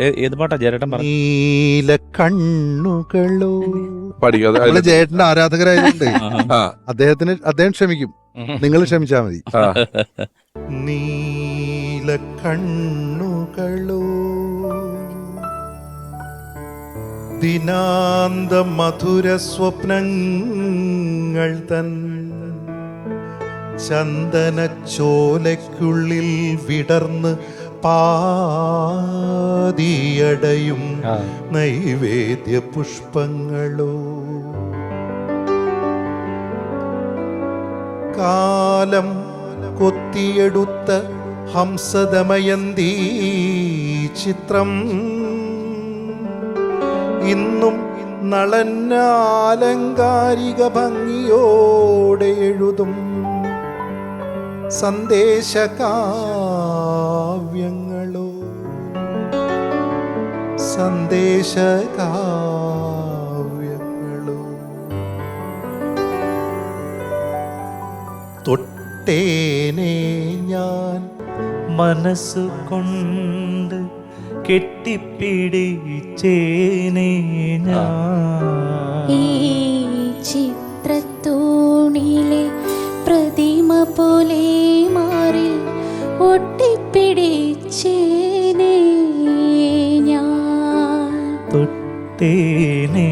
ഏത് പാട്ടാ ജയരേട്ടൻ പറഞ്ഞു നീല കണ്ണുകളോ. പഠിക്കും? അത് നമ്മൾ അതിൽ ജയേട്ടന്റെ ആരാധകരായതുകൊണ്ട്. ആ. അദ്ദേഹത്തിന് അദ്ദേഹം ക്ഷമിക്കും. നിങ്ങൾ ക്ഷമിച്ചാ മതി. ആ. നീല കണ്ണുകളോ. ദിനാന്ത മധുര സ്വപ്നങ്ങൾ തൻ ചന്ദന ചോലയ്ക്കുള്ളിൽ വിടർന്ന് പാതിയടയും നൈവേദ്യ പുഷ്പങ്ങളോ. കാലം കൊത്തിയെടുത്ത ഹംസദമയന്തീ ചിത്രം. ഇന്നും നളന്നാലങ്കാരിക ഭംഗിയോടെ എഴുതും. സന്ദേശകാവ്യങ്ങളോ. സന്ദേശകാവ്യങ്ങളോ. തൊട്ടേനെ ഞാൻ മനസ്സുകൊണ്ട് കെട്ടിപ്പിടിച്ചേനെ ഞാൻ. പ്രതിമ പോലെ മാറി ഒട്ടിപ്പിടിച്ചേനെ ഞാൻ. തൊട്ടേനെ